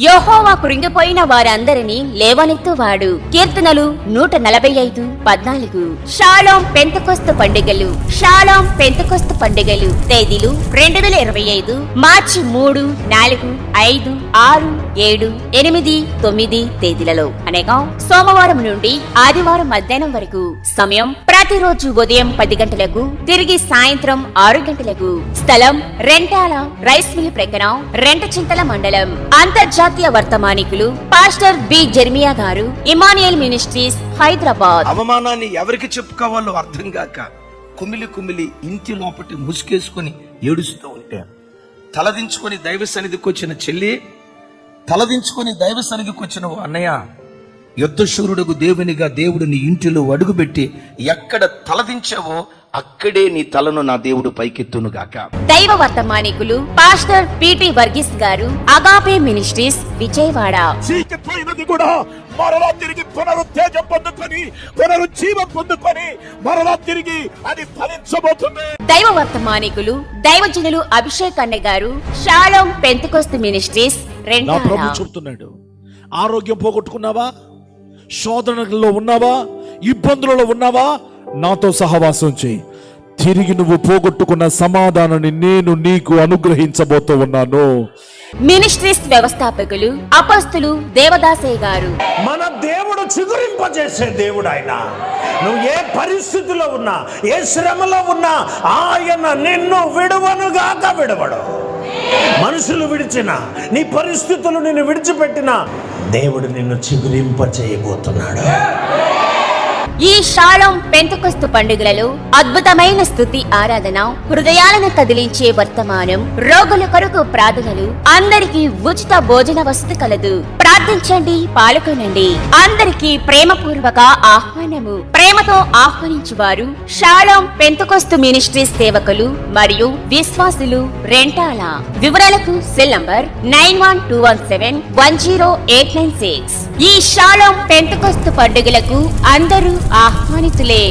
యెహోవా కృంగిపోయిన వారందరినీ లేవనెత్తువాడు. కీర్తనలు నూట నలభై ఐదు పద్నాలుగు. షాలోం పెంతకొస్తు పండుగలు షాలోం పెంతకొస్తు పండుగలు. తేదీలు రెండు వేల ఇరవై ఐదు మార్చి మూడు నాలుగు ఐదు ఆరు ఏడు ఎనిమిది తొమ్మిది తేదీలలో. అనగా సోమవారం నుండి ఆదివారం మధ్యాహ్నం వరకు. సమయం ప్రతిరోజు ఉదయం పది గంటలకు తిరిగి సాయంత్రం ఆరు గంటలకు. స్థలం రెంటాల రైస్ మిల్ ప్రక్కన రెంటచింతల మండలం. అంతర్జాతీయ వర్తమానికులు పాస్టర్ బి జెర్మియా గారు ఇమానియల్ మినిస్ట్రీస్ హైదరాబాద్. అవమానాన్ని ఎవరికి చెప్పుకోవాలో అర్థం కాక కుమిలి కుమిలి ఇంటి లోపటి ముసుకేసుకొని ఏడుస్తూ ఉంటే తలదించుకొని దైవ సన్నిధికి వచ్చిన చెల్లి తలదించుకొని దైవ సన్నిధికి వచ్చిన ఓ అన్నయ్య యుద్ధశూరుడుకు దేవునిగా దేవుడు నీ ఇంటిలో అడుగుపెట్టి ఎక్కడ తలదించావో అక్కడే నీ తలను నా దేవుడు పైకెత్తును గాక. దైవ వర్తమానికులు పాస్టర్ పిటి వర్గీస్ గారు అగాపే మినిస్ట్రీస్ విజయవాడ. చీకిపోయినది కూడా మరలా తిరిగి పునరుత్తేజం పొందుకొని పునరుజ్జీవం పొందుకొని మరలా తిరిగి అది ఫలించబోతుంది. దైవ వర్తమానికులు దైవజనులు అభిషేక్ అన్న గారు షాలోం పెంతకొస్తు మినిస్ట్రీస్ నా ప్రభు చెప్తున్నాడు ఆరోగ్యం పోగొట్టుకున్నావా? శోధనలో ఉన్నావా? ఇబ్బందులలో ఉన్నావా? నాతో సహవాసం చేయి. తిరిగి నువ్వు పోగొట్టుకున్న సమాధానాన్ని నేను నీకు అనుగ్రహించబోతూ ఉన్నాను మినిస్ట్రీస్ వ్యవస్థాపకులు అపస్తులు దేవదాసయ్య గారు. మన దేవుడు చిగురింపజేసే దేవుడు ఆయన. నువ్వు ఏ పరిస్థితిలో ఉన్నా ఏ శ్రమలో ఉన్నా ఆయన నిన్ను విడువనుగాక విడవడు. మనుషులు విడిచిన నీ పరిస్థితులు నిన్ను విడిచిపెట్టిన దేవుడు నిన్ను చిగురింప చేయబోతున్నాడు ఈ షాలోం పెంతకొస్తు పండుగలలో అద్భుతమైన స్థుతి ఆరాధన హృదయాలను కదిలించే వర్తమానం రోగుల కొరకు ప్రార్థనలు అందరికీ ఉచిత భోజన వసతి కలదు. ప్రార్థించండి పాల్గొనండి అందరికీ ప్రేమపూర్వక ఆహ్వానము. ప్రేమతో ఆహ్వానించువారు షాలోం పెంతకొస్తు మినిస్ట్రీ సేవకులు మరియు విశ్వాసులు రెంటాల. వివరాలకు cell number nine one two one seven one zero eight nine six. ఈ షాలోం పెంతకొస్తు పండుగలకు అందరూ ఆహ్వానితులే.